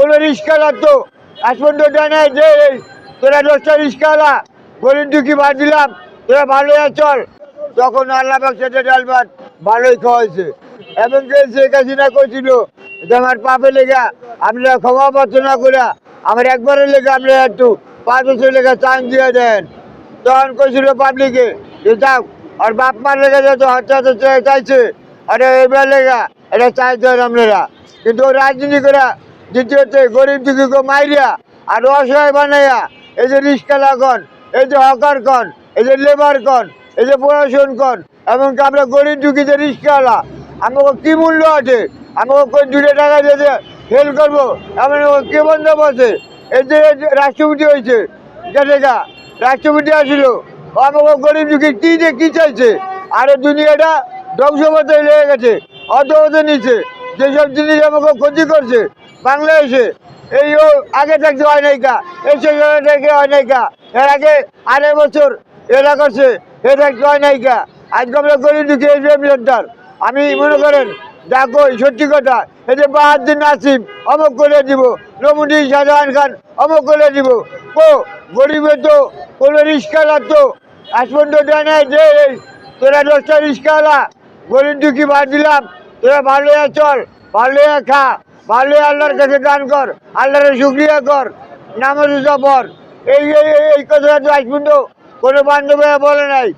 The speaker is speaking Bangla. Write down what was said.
কোনো রিক্সাওয়ালা তো আজ পর্যন্ত জানায় যে তোরা দশটা রিক্সাওয়ালা গরিব দুঃখী বাদ দিলাম, তোরা ভালো চল। তখন আল্লাহ সেটা ডাল ভাত ভালোই খাওয়াইছে। এবং শেখ হাসিনা কইছিল যে আমার পাপে লেগা, আপনারা ক্ষমা প্রার্থনা করে আমার একবারের লেগে আপনারা একটু পাঁচ বছর লেগে চান দিয়ে দেন। তখন কইছিল পাবলিকে, যে যাক আর বাপ মার লেগে যত হত্যা তো চাইছে, আরে এবার লেগা, এটা চাইতে হয় আপনারা। কিন্তু রাজনীতি করে দ্বিতীয়তে গরিব দুঃখীকে মাইরিয়া আর অসহায় বানাইয়া, এই যে রিক্সালা কন, এই যে হকার কন, এই যে লেবার কন, এই যে প্রশাসন কন, এমনকি আমরা গরিব দুঃখী যে রিক্সাওয়ালা আমাকে কি মূল্য আছে? আমাকে দুটো টাকা দিয়ে হেল করব? এমন কে বন্ধ আছে? এই যে রাষ্ট্রপতি হয়েছে যেটা রাষ্ট্রপতি আসিল, আমাকে গরিব দুঃখী কী যে কী চাইছে? আর দুনিয়াটা ধ্বংসপথে লেগে গেছে অত অত নিচে যেসব জিনিস আমাকে ক্ষতি করছে বাংলাদেশে। এই ও আগে থাকতে হয় নাই কা এই থেকে হয় নাই কা এর আগে আড়াই বছর এরা করছে, এ থাকতে হয় নাই কা আজকে আমরা গরিব দুঃখী এই সেন্টার আমি মনে করেন, দেখো সত্যি কথা, এই যে বাহাদুর নাসিম, অমক করে দিব নমুদি শাহজাহান খান, অমক করে দিব। ও গরিবের তো কোনো রিক্সাওয়ালা তো আজ পর্যন্ত জানায় যে, এই, তোরা দশটা রিক্সাওয়ালা গরিব দুঃখী বাদ দিলাম, তোরা ভালো চল ভালো খা। ভালো আল্লাহর কাছে দান কর, আল্লাহর শুক্রিয়া কর নামাজ পর এই এই, এই- তো আজ পর্যন্ত কোনো বান্ধবীরা বলে নাই।